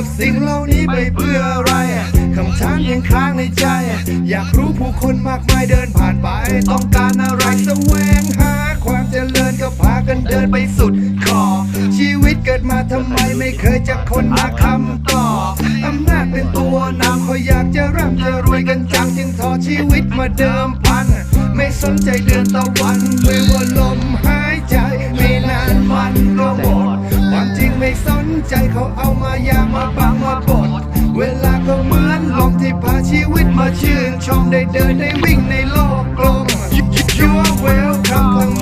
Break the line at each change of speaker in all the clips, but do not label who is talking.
กับสิ่งเหล่านี้ไปเพื่ออะไรคำถามยังค้างในใจ อยากรู้ผู้คนมากมายเดินผ่านไป ต้องการอะไรแสวงหา ความเจริญก็พากันเดินไปสุดขอบชีวิตเกิดมาทำไมไม่เคยจะค้นหาคำตอบอำนาจเป็นตัวนำเขาอยากจะร่ำจะรวยกันจังจึงทอชีวิตมาเดิมพัน ไม่สนใจเดือนตะวันไม่ว่าลมหา เขาเอามายามาปังมาบดเวลาก็เหมือนลมที่พาชีวิตมาชื่นชมได้เดินได้วิ่งในโลกกลม You are welcome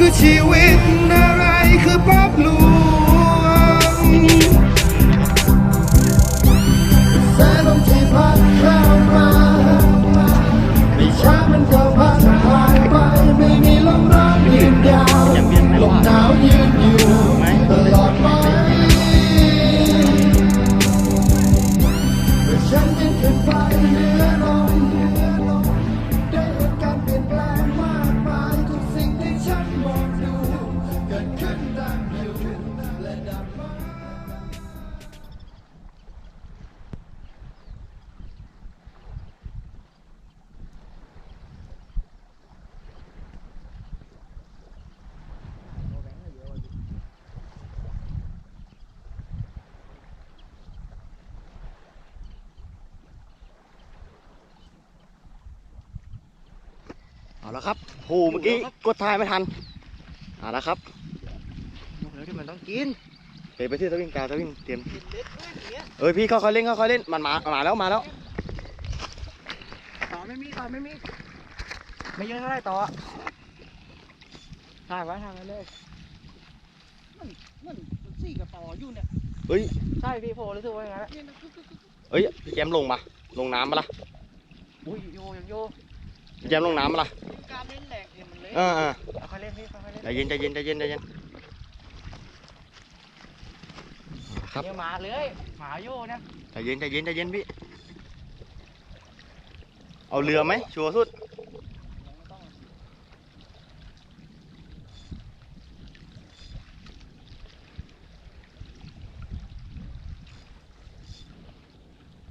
คือชีวิต อะไรคือภาพลวงแสงลมที่พัดเข้ามาไม่ช้ามันก็พัดผ่านไป ไม่มีลมร้อนยืนยาวลมหนาวยืนอยู่ตลอดไปเมื่ฉันยังขึ้นไป เอาละ
ครับโหเมื่อกี้กดถ่ายไม่ทันเอาละครับบอกแล้วที่มันต้องกินไปไปที่ทวิงกาวทวิงเตรียมเอ้ยพี่ค่อยๆเล่นค่อยๆเล่นมันมามาแล้วมาแล้ว
ต่อไม่มีต่อไม่มีไม่เยอะเท่าไหรต่อถ่ายไว้ถ่ายไว้เลยมันมันสี่กับต่ออยู่เนี่ย
เฮ้ย
ใช่พี่โพรู้สึกว่าอย่างนั้นแหละ
เอ้ยพี่แจมลงมาลงน้ำมาละ
อุ้ยโยยังโย
พี่แจมลงน้ำมาละ
เอ็มมันเละ
เออเออ
ค่อยๆเล่นพี่ค่อยๆเล่น
ใจเย็นใจเย็นใจเย็นใจเย็นครับ
เนี่ยหมาเลยหมาโยเนี่ย
ใจเย็นใจเย็นใจเย็นพี่ เอาเรือไหมชัวร์สุด
ไม่ต้อง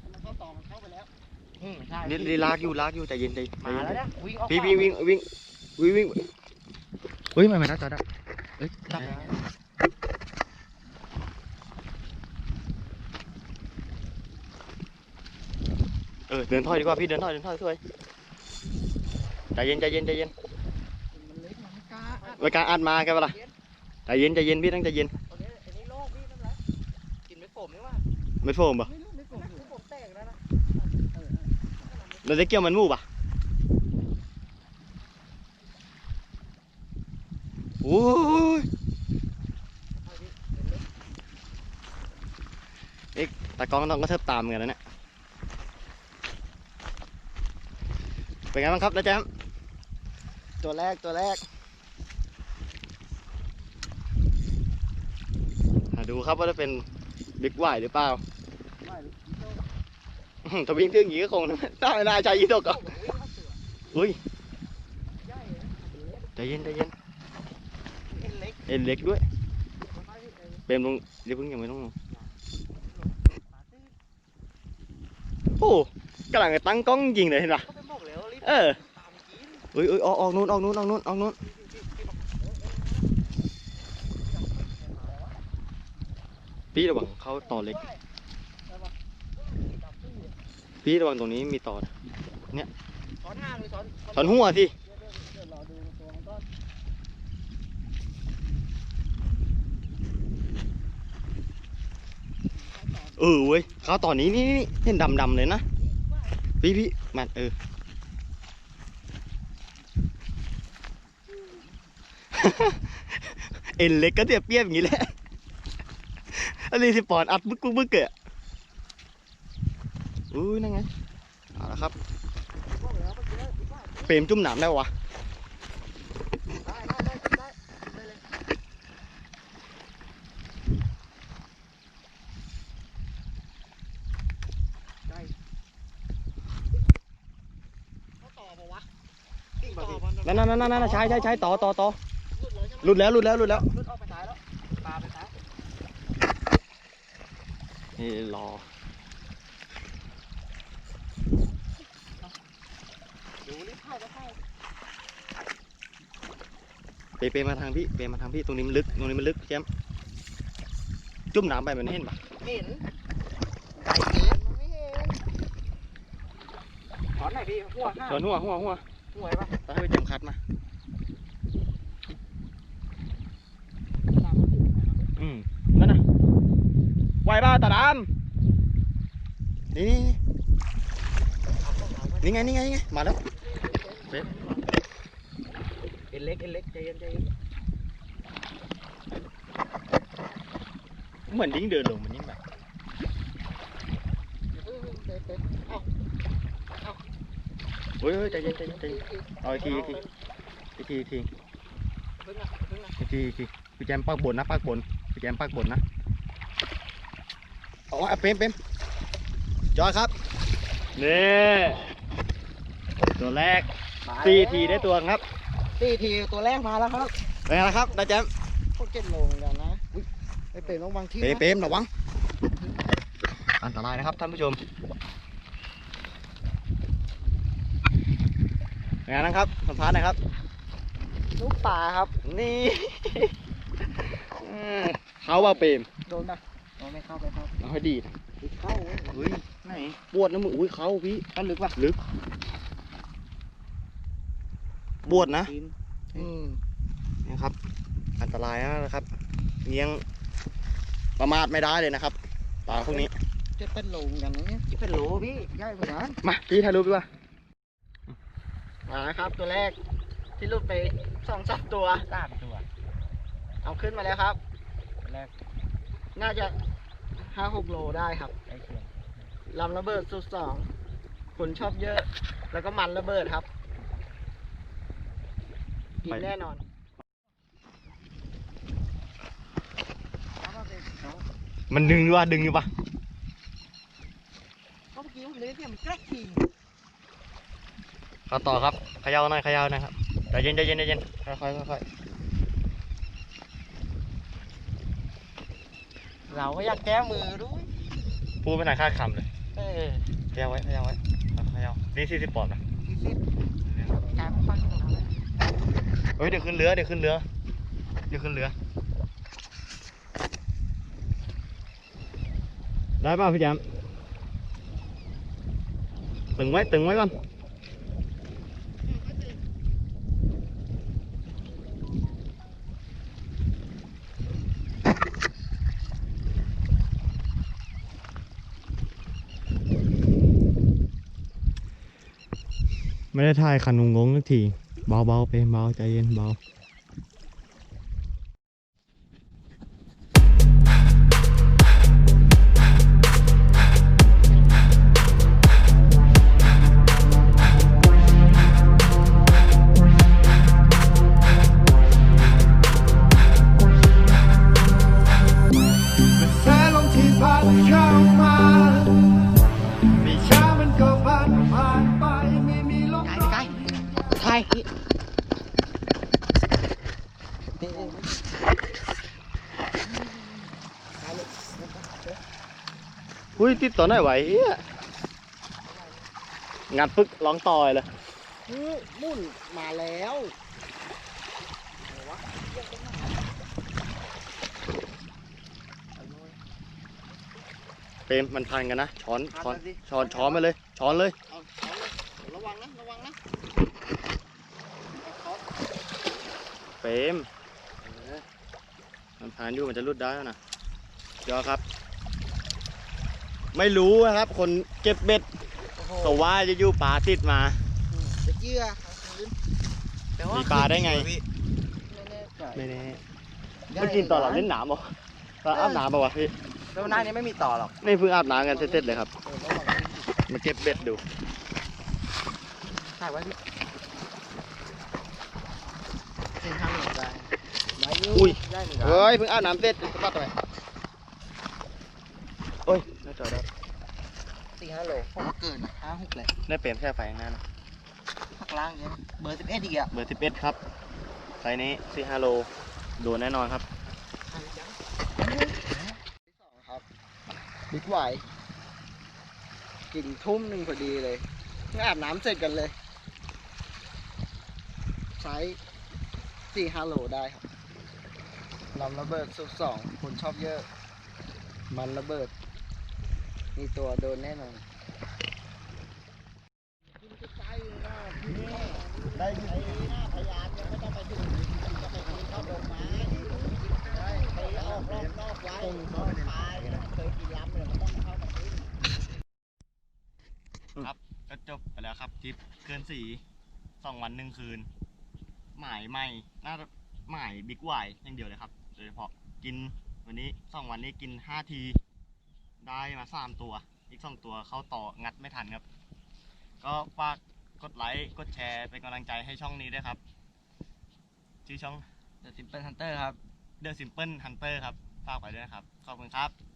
มันเข้าต่อมันเข้าไปแล้วอืมใช่
ลีลีลากอยู่ลากอยู่ใจเย็นใจ
มาแล้วนะวิ่งออก
พี่พี่วิ่งวิ่ง วิ่งวิ่งเฮ้ยไม่ไม่น่าจะได้เอ้ย
จับ
เออเดินถอยดีกว่าพี่เดินถอยเดินถอยสวยใจเย็นใจเย็นใจเย็น
มันเล็กมันไม่กล้าอัด
ไว้กลารอัดมาแกเปะล่าใจเย็นใจเย็นพี่ต้องใจเย็น
ตอนนี้อันนี้โล่งพี่นั่นแหละกินไม่ผมนี่ว่า
ไม่โฟมปะ
ไม่รู้ไม่ผมคือผมแตกแล้วนะ
เราจะเกี่ยวมันมู่ปะ โอ้ยเอ๊ะตากล้องต้องกระเทิบตามเหมือนกันนะเนี่ย เป็นไงบ้างครับนะแจ๊มตัวแรกตัวแรกดูครับว่าจะเป็นบิ๊กไวหรือเปล่าถ้าวิ่งเที่ยงอย่างนี้ก็คงน่าน่าใจยี่ตกอะอุ้ยใจเย็นใจเย็น
เอ็
นเล็กด้วย เป็นลงเดี๋ยวเพิ่งยังไม่ต้องลงโอ้กำลังจะตั้งกล้องยิงเลยเห็นปะเออเอ้ยเอ้ยออกออกนู้นออกนู้นออกนู้นออกนู้นพี่ระวังเข้าต่อเล็ก พี่ระวังตรงนี้มีต่อนะ
ช้อนห้างหรือช้อน
ถอนหัวสิ
เดี๋ยวรอดูตัวมันก่อน
เออเว้ยเขาตอนนี้นี่นี่เห็นดำดำๆเลยนะ พี่พี่มันเออเอ็นเล็กก็เตียเปียบอย่างนี้แหละ อันนี้สิปอนอัดบึกบึกบึกเกะอุ้ยนั่นไง เอาละครับ
เป
รมจุ่มหนามได้วะ
ได้ได้ได้ได้ได้เลยได้เขาต่อปะวะกิ่งต่อมั น
นั่นนั่นนั่นนั่นใช้ใช้ใช้ต่อต่อต่อ
หลุดเลยใช่ไหม
หลุดแล้วหลุดแล้วหลุดแล้ว
หลุดออกไปซ้ายแล้วปลาไปซ้าย
นี่รอ
ดูรีบเข้าก็เข้า
เปเปมาทางพี่เปมาทางพี่ตรงนี้มันลึกตรงนี้มันลึกแชมป์จุ่มน้ำไปมันไม่เห็นปะ
เห็นไก่เห็นมันไม่เห็นถอนหน่อยพี่หัวห้า
ส่วนหัวหัวหัว
หัวปะ
ตาให้ไปเต็มคัดมา อืมนั่นน่ะไหวบ้าตาดำนี่นี่นี่ไงนี่ไงนี่ไงมาแล้ว
เอ็นเล็กเอ็นเล็กใจเย็นใจเย็น
เหมือนยิ่งเดินลงมันยิ่งแบบ
เออเตะเตะเอ้า
เฮ้ยเฮ้ยใจเย็นใจเย็นใจเย็นเอาอีกทีอีกทีอีกทีอีกที
พึ่งนะพึ่งนะ
อีกทีอีกทีพี่แจมปากบนนะปากบนพี่แจมปากบนนะเอาเอาเปมเปมจอยครับนี่ตัวแรกสี่ทีได้ตัวครับ
สี่ทีตัวแรกมาแล้วครับ
เป็นไงล่ะครับได้แจม
โคตรเจ็ดโลเหมือนกันนะอุ๊ยไอเป๋ต้องวางที่
เปม
นะ
เปมระวังอันตรายนะครับท่านผู้ชม เป็นไงนะครับสัมภาษณ์หนะครับ
ลูกป่าครับ
นี่อืมเขาว่าเปรม
โดนปะโดนไม่เข้าไปเข้า
เอาให้ดีนะ
เข้าเว้ย
เฮ้ยไหนปวดนะมึงอุ้ยเขาพี่
เข้าลึกปะ
ลึกปวดนะ
กิน
อืมนี่ครับ อันตรายนะครับเลี้ยงประมาทไม่ได้เลยนะครับปลาพวกนี้
เจ็ดเป็นโลเหมือนกันนะเนี่ยเจ็ดเป็นโลพี่ใหญ่เหมือนกัน
มาพี่ถ่ายรูปดีกว่า
มาแล้วครับตัวแรกที่ลุดไปสองสามตัว
สามตัว
เอาขึ้นมาแล้วครับ
แรก
น่าจะห้าหกโลได้ครับ
ไอ้เขียน
ลำระเบิดสุดสองคนชอบเยอะ แล้วก็มันระเบิดครับ กินแน่นอน
มันดึงอยู่ว่ะดึงอยู่ปะ
ก็เมื่อกี้ผมเลยเนี่ยมันแกล้งที
เอาต่อครับเขย่าหน่อยเขย่าหน่อยครับใจเย็นใจเย็นใจเย็นค่อยๆค่อย
เราก็อยากแก้มือด้วย
ๆพูดไม่นานค่าคำเลย
เออ
เขย่าไว้เขย่าไว้เขย่านี่สี่สิบปอนด์นะ
พี่ซิดกลายเป็นฟังของเราเลย
เฮ้ยเดี๋ยวขึ้นเรือเดี๋ยวขึ้นเรือเดี๋ยวขึ้นเรือ ได้ป่ะพี่แจมตึงไว้ตึงไว้ก่อน ไม่ได้ถ่ายคันงงสักทีเบาๆไปเบาใจเย็นเบา ติดต่อไหนไหวเฮียงัดปึ๊กร้องต่อยเลย
นี่มุ่นมาแล้ว
เปรมมันพันกันนะ ช้อนช้อนช้อนช้อนไปเลย ช้อนเลย
เอาเอาเลยระวังนะระวังนะเอาเคาะ
เปรมมันพันอยู่มันจะรุดได้แล้วนะเดี๋ยวครับ ไม่รู้ครับ คนเก็บเบ็ดเขาว่าจะอยู่ป่าติดมา
จะเยื่อคืน
มีปลาได้ไง
ไม่แน่
เมื่อกี้ตอนเราเล่นหนามบ่เราอาบหนามบ่วะพี่
แล้วหน้านี้ไม่มีต่อหรอก
นี่เพิ่งอาบหนามกันเสร็จเลยครับมาเก็บเบ็ดดู
ถ่ายไว้พี่อุ้ยเฮ้
ยเพิ่งอาบหนามเสร็จสะบัดทำไปโอ้ย จอดได้
สี่ห้าโลผมว่าเกินนะห้าหกแหละ
ได้เปลี่ยนแค่ไฟข้างหน้านะ
ข้างล่างเนี่ยเบอร์สิบเอ็ดอีกอะ
เบอร์สิบเอ็ดครับไซส์นี้สี่ห้าโลโดนแน่นอนครับ
สองครับบิ๊กไหวกินทุ่มหนึ่งพอดีเลยเพิ่งอาบน้ำเสร็จกันเลยไซส์สี่ห้าโลได้ครับลำระเบิดสุดสองคนชอบเยอะ มันระเบิด มีตัวโดนแน่นอนได้ยินหน้าพยานยังไม่ต้องไปถึงจะไปกินข้าวดอกไม้ไปออกรอบนอกไว้นอกปลายเคยกินล้ำเลยมันต้องเข้ามาขึ้น
ก็จบไปแล้วครับทริปเกินสีสองวันหนึ่งคืน หมายไม่น่าจะหมายบิ๊กไวอย่างเดียวเลยครับโดยเฉพาะกินวันนี้สองวันนี้กินห้าที ได้มาสามตัว อีกสองตัวเข้าต่องัดไม่ทันครับ ก็ฝากกดไลค์กดแชร์เป็นกำลังใจให้ช่องนี้ด้วยครับชื่อช่อง
The Simple Hunter ครับ
The Simple Hunter ครับฝากไปด้วยนะครับ ขอบคุณครับ